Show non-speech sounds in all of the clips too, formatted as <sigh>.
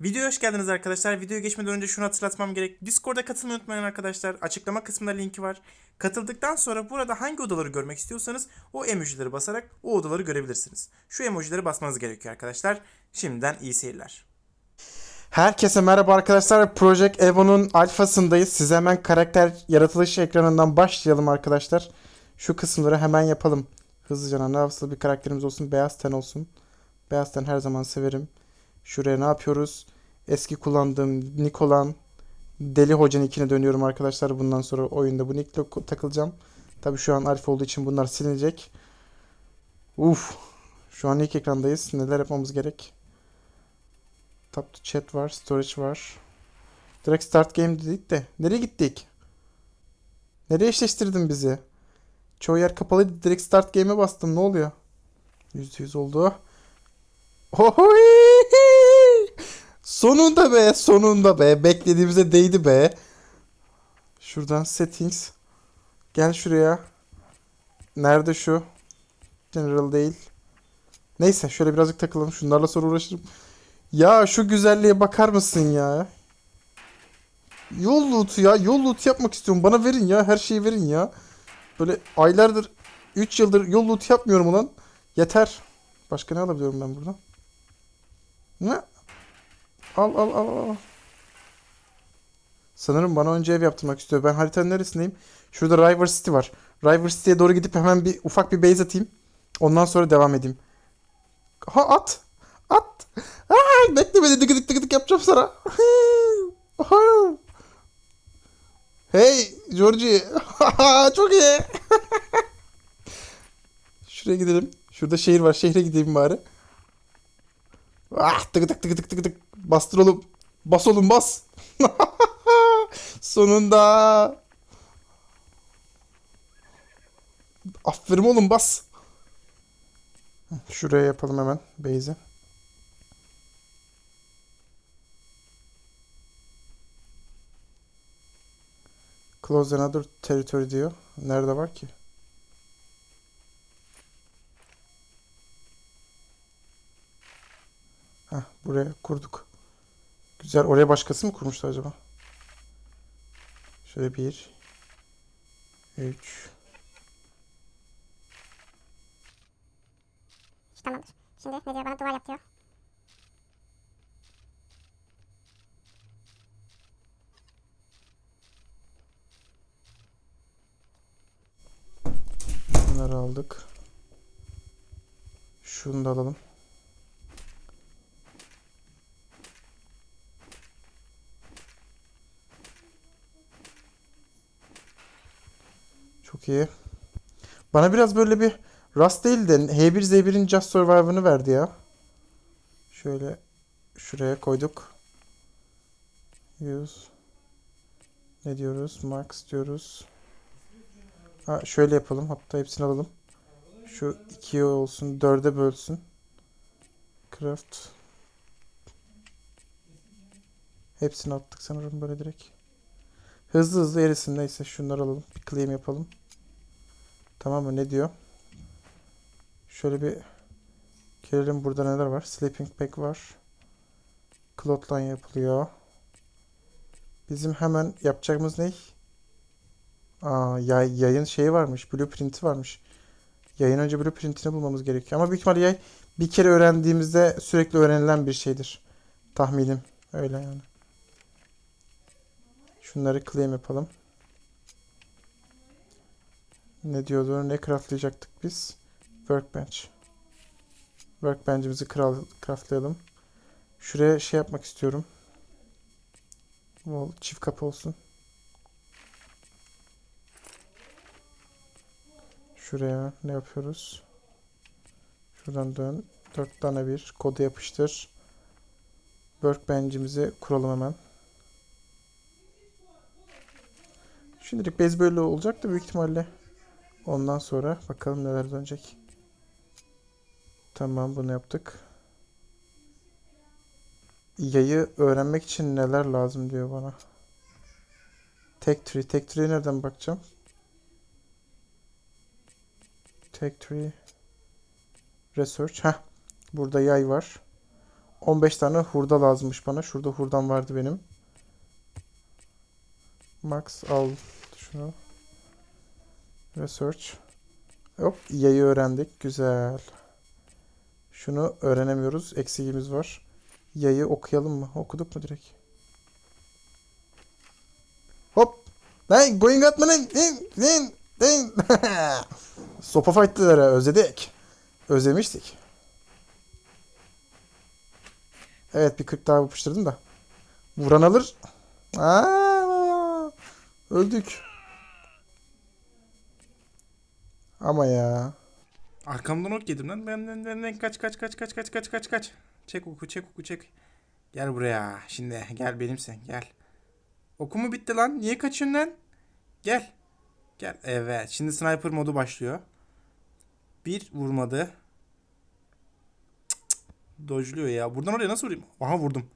Videoya hoş geldiniz arkadaşlar. Videoya geçmeden önce şunu hatırlatmam gerek. Discord'a katılmayı unutmayın arkadaşlar. Açıklama kısmında linki var. Katıldıktan sonra burada hangi odaları görmek istiyorsanız o emojileri basarak o odaları görebilirsiniz. Şu emojileri basmanız gerekiyor arkadaşlar. Şimdiden iyi seyirler. Herkese merhaba arkadaşlar. Project Evo'nun alfasındayız. Size hemen karakter yaratılış ekranından başlayalım arkadaşlar. Şu kısımları hemen yapalım. Hızlıca ne yapsın bir karakterimiz olsun. Beyaz ten olsun. Beyaz ten her zaman severim. Şuraya ne yapıyoruz? Eski kullandığım nick olan Deli Hoca nickine dönüyorum arkadaşlar. Bundan sonra oyunda bu nickle takılacağım. Tabi şu an alfa olduğu için bunlar silinecek. Uf. Şu an ilk ekrandayız. Neler yapmamız gerek? Tap to chat var, storage var. Direkt start game dedik de. Nereye gittik? Nereye eşleştirdin bizi? Çoğu yer kapalıydı. Direkt start game'e bastım. Ne oluyor? %100 oldu. Ohoy! Sonunda be, sonunda be. Beklediğimize değdi be. Şuradan settings. Gel şuraya. Nerede şu? General değil. Neyse şöyle birazcık takılalım. Şunlarla sonra uğraşırım. Ya şu güzelliğe bakar mısın ya? Yol loot'u ya. Yol loot yapmak istiyorum. Bana verin ya. Her şeyi verin ya. Böyle aylardır 3 yıldır yol loot yapmıyorum ulan. Yeter. Başka ne alabiliyorum ben buradan? Ne? Al al al al. Sanırım bana önce ev yaptırmak istiyor. Ben haritanın neresindeyim? Şurada River City var. River City'ye doğru gidip hemen bir ufak bir base atayım. Ondan sonra devam edeyim. Ha at. At. Aa, bekle beni dıgı dıgı dık yapacağım sana. <laughs> hey Georgie. Çok iyi. <laughs> Şuraya gidelim. Şurada şehir var. Şehre gideyim bari. Ah tık tık tık tık tık tık. Bastır oğlum. Bas oğlum bas. <laughs> Sonunda. Aferin oğlum bas. Şuraya yapalım hemen base'i. Close another territory diyor. Nerede var ki? Heh, buraya kurduk. Güzel. Oraya başkası mı kurmuştu acaba? Şöyle bir. Üç. Tamamdır. Şimdi ne diyor bana duvar yap diyor. Bunları aldık. Şunu da alalım. İyi. Bana biraz böyle bir Rust değil de H1Z1'in Just Survivor'ını verdi ya. Şöyle şuraya koyduk. Use. Ne diyoruz? Max diyoruz. Ha, şöyle yapalım. Hatta hepsini alalım. Şu ikiye olsun. Dörde bölsün. Craft. Hepsini attık sanırım böyle direkt. Hızlı hızlı erisin. Neyse şunları alalım. Bir claim yapalım. Tamam mı? Ne diyor? Şöyle bir gelelim burada neler var. Sleeping Bag var. Clothline yapılıyor. Bizim hemen yapacağımız ne? Aa, yay, yayın şeyi varmış. Blueprint'i varmış. Yayın önce blueprint'ini bulmamız gerekiyor. Ama büyük ihtimalle yay bir kere öğrendiğimizde sürekli öğrenilen bir şeydir. Tahminim. Öyle yani. Şunları claim yapalım. Ne diyordu? Ne craftlayacaktık biz? Workbench. Workbench'imizi craftlayalım. Şuraya şey yapmak istiyorum. Wall çift kapı olsun. Şuraya ne yapıyoruz? Şuradan dön. 4 tane bir kodu yapıştır. Workbench'imizi kuralım hemen. Şimdilik base böyle olacak da büyük ihtimalle. Ondan sonra bakalım neler dönecek. Tamam bunu yaptık. Yayı öğrenmek için neler lazım diyor bana. Tek tree. Tek tree'ye nereden bakacağım? Tek tree. Research. Heh. Burada yay var. 15 tane hurda lazımmış bana. Şurada hurdam vardı benim. Max al şunu. Research. Hop yayı öğrendik. Güzel. Şunu öğrenemiyoruz. Eksiğimiz var. Yayı okuyalım mı? Okuduk mu direkt? Hop. Lan going at mı lan lan. <laughs> Sopa fight'ları özledik. Özlemiştik. Evet bir 40 daha yapıştırdım da. Vuran alır. Aa, öldük. Ama ya. Arkamdan ok yedim lan. Ben, ben, ben, ben kaç kaç kaç kaç kaç kaç kaç kaç. Çek oku çek oku çek. Gel buraya. Şimdi gel benimsin gel. Oku mu bitti lan? Niye kaçıyorsun lan? Gel. Gel. Evet. Şimdi sniper modu başlıyor. Bir vurmadı. Dojluyor ya. Buradan oraya nasıl vurayım? Aha vurdum.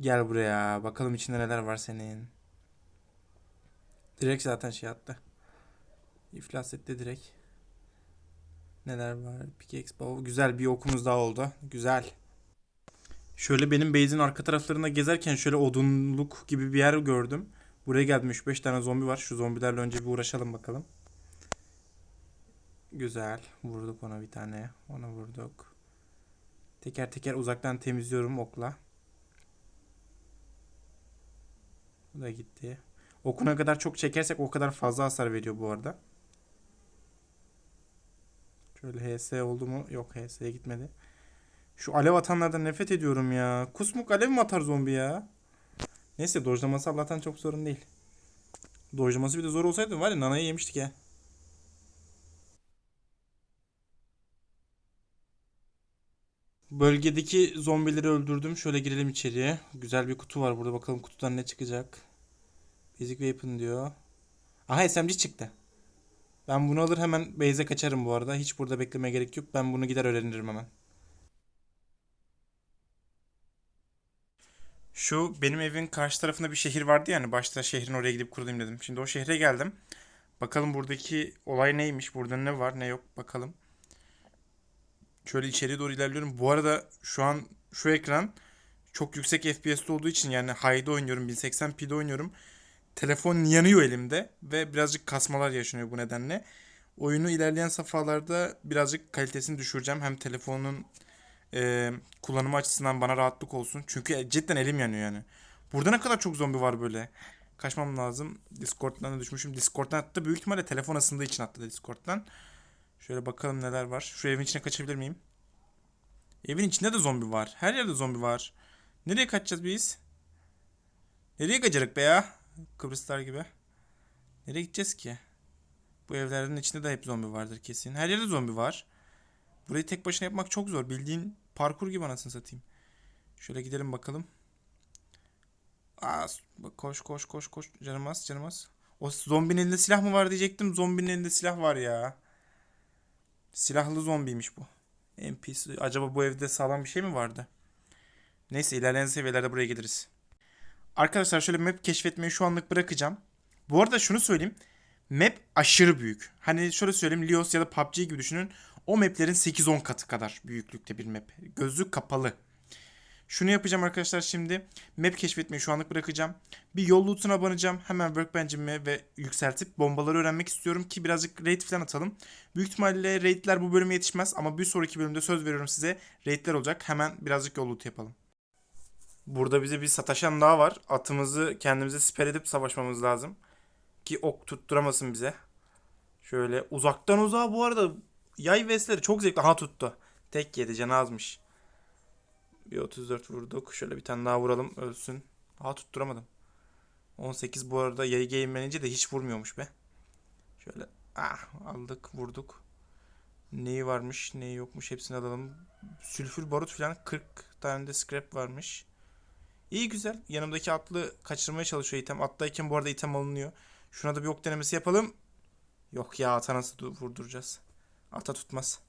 Gel buraya. Bakalım içinde neler var senin. Direkt zaten şey attı. İflas etti direkt. Neler var? Pickaxe bow. Güzel bir okumuz daha oldu. Güzel. Şöyle benim base'in arka taraflarında gezerken şöyle odunluk gibi bir yer gördüm. Buraya geldim 3-5 tane zombi var. Şu zombilerle önce bir uğraşalım bakalım. Güzel. Vurduk ona bir tane. Ona vurduk. Teker teker uzaktan temizliyorum okla. Bu da gitti. Okuna kadar çok çekersek o kadar fazla hasar veriyor bu arada. Şöyle HS oldu mu? Yok HS'ye gitmedi. Şu alev atanlardan nefret ediyorum ya. Kusmuk alev mi atar zombi ya? Neyse dojlaması Allah'tan çok sorun değil. Dojlaması bir de zor olsaydı var ya nanayı yemiştik ya. Bölgedeki zombileri öldürdüm. Şöyle girelim içeriye. Güzel bir kutu var burada. Bakalım kutudan ne çıkacak. Basic Weapon diyor. Aha SMG çıktı. Ben bunu alır hemen base'e kaçarım bu arada. Hiç burada bekleme gerek yok. Ben bunu gider öğrenirim hemen. Şu benim evin karşı tarafında bir şehir vardı yani. Başta şehrin oraya gidip kurulayım dedim. Şimdi o şehre geldim. Bakalım buradaki olay neymiş? Burada ne var ne yok bakalım. Şöyle içeriye doğru ilerliyorum. Bu arada şu an şu ekran çok yüksek FPS'te olduğu için yani high'da oynuyorum. 1080p'de oynuyorum. Telefon yanıyor elimde ve birazcık kasmalar yaşanıyor bu nedenle. Oyunu ilerleyen safhalarda birazcık kalitesini düşüreceğim. Hem telefonun e, kullanımı açısından bana rahatlık olsun. Çünkü cidden elim yanıyor yani. Burada ne kadar çok zombi var böyle. Kaçmam lazım. Discord'dan da düşmüşüm. Discord'dan attı. Büyük ihtimalle telefon ısındığı için attı Discord'dan. Şöyle bakalım neler var. Şu evin içine kaçabilir miyim? Evin içinde de zombi var. Her yerde zombi var. Nereye kaçacağız biz? Nereye kaçarık be ya? Kıbrıslar gibi. Nereye gideceğiz ki? Bu evlerin içinde de hep zombi vardır kesin. Her yerde zombi var. Burayı tek başına yapmak çok zor. Bildiğin parkur gibi anasını satayım. Şöyle gidelim bakalım. Aa, koş koş koş koş. Canım az canım az. O zombinin elinde silah mı var diyecektim. Zombinin elinde silah var ya. Silahlı zombiymiş bu. NPC. Acaba bu evde sağlam bir şey mi vardı? Neyse ilerleyen seviyelerde buraya geliriz. Arkadaşlar şöyle map keşfetmeyi şu anlık bırakacağım. Bu arada şunu söyleyeyim. Map aşırı büyük. Hani şöyle söyleyeyim Lios ya da PUBG gibi düşünün. O maplerin 8-10 katı kadar büyüklükte bir map. Gözlük kapalı. Şunu yapacağım arkadaşlar şimdi. Map keşfetmeyi şu anlık bırakacağım. Bir yol lootuna banacağım. Hemen workbench'imi ve yükseltip bombaları öğrenmek istiyorum ki birazcık raid falan atalım. Büyük ihtimalle raidler bu bölüme yetişmez ama bir sonraki bölümde söz veriyorum size raidler olacak. Hemen birazcık yol loot yapalım. Burada bize bir sataşan daha var. Atımızı kendimize siper edip savaşmamız lazım. Ki ok tutturamasın bize. Şöyle uzaktan uzağa bu arada yay vesleri çok zevkli. Aha tuttu. Tek yedi canı azmış. Bir 34 vurduk. Şöyle bir tane daha vuralım ölsün. Aha tutturamadım. 18 bu arada yayı giyinmenince de hiç vurmuyormuş be. Şöyle ah aldık vurduk. Neyi varmış neyi yokmuş hepsini alalım. Sülfür barut falan 40 tane de scrap varmış. İyi güzel. Yanımdaki atlı kaçırmaya çalışıyor item. Attayken bu arada item alınıyor. Şuna da bir ok denemesi yapalım. Yok ya ata nasıl du- vurduracağız? Ata tutmaz.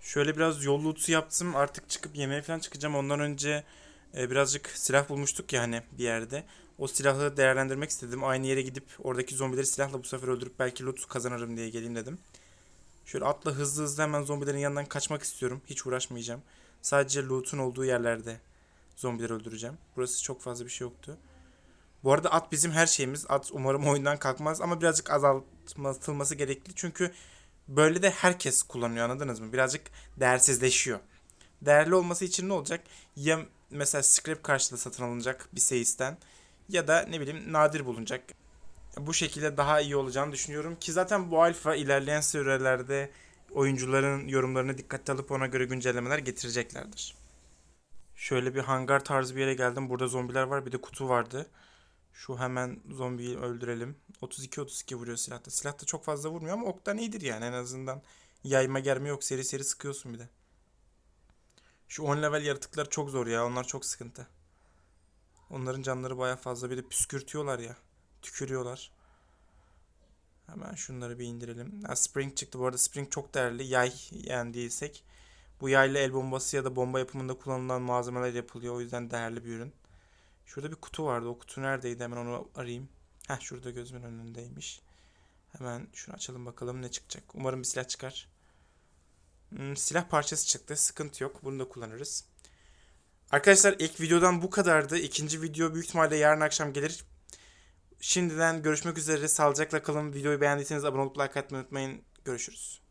Şöyle biraz yol loot'u yaptım. Artık çıkıp yemeğe falan çıkacağım. Ondan önce e, birazcık silah bulmuştuk ya hani bir yerde. O silahı değerlendirmek istedim. Aynı yere gidip oradaki zombileri silahla bu sefer öldürüp belki loot kazanırım diye geleyim dedim. Şöyle atla hızlı hızlı hemen zombilerin yanından kaçmak istiyorum. Hiç uğraşmayacağım. Sadece loot'un olduğu yerlerde zombileri öldüreceğim. Burası çok fazla bir şey yoktu. Bu arada at bizim her şeyimiz. At umarım oyundan kalkmaz ama birazcık azaltılması gerekli. Çünkü böyle de herkes kullanıyor anladınız mı? Birazcık değersizleşiyor. Değerli olması için ne olacak? Ya mesela scrap karşılığı satın alınacak bir seyisten ya da ne bileyim nadir bulunacak. Bu şekilde daha iyi olacağını düşünüyorum ki zaten bu alfa ilerleyen sürelerde oyuncuların yorumlarını dikkate alıp ona göre güncellemeler getireceklerdir. Şöyle bir hangar tarzı bir yere geldim. Burada zombiler var. Bir de kutu vardı. Şu hemen zombiyi öldürelim. 32-32 vuruyor silahta. Silah da çok fazla vurmuyor ama oktan iyidir yani. En azından yayma germe yok. Seri seri sıkıyorsun bir de. Şu 10 level yaratıklar çok zor ya. Onlar çok sıkıntı. Onların canları baya fazla. Bir de püskürtüyorlar ya. Tükürüyorlar. Hemen şunları bir indirelim. Ha, Spring çıktı. Bu arada Spring çok değerli. Yay yani değilsek. Bu yayla el bombası ya da bomba yapımında kullanılan malzemeler yapılıyor. O yüzden değerli bir ürün. Şurada bir kutu vardı. O kutu neredeydi? Hemen onu arayayım. Heh şurada gözümün önündeymiş. Hemen şunu açalım bakalım ne çıkacak. Umarım bir silah çıkar. Hmm, silah parçası çıktı. Sıkıntı yok. Bunu da kullanırız. Arkadaşlar ilk videodan bu kadardı. İkinci video büyük ihtimalle yarın akşam gelir. Şimdiden görüşmek üzere. Sağlıcakla kalın. Videoyu beğendiyseniz abone olup like atmayı unutmayın. Görüşürüz.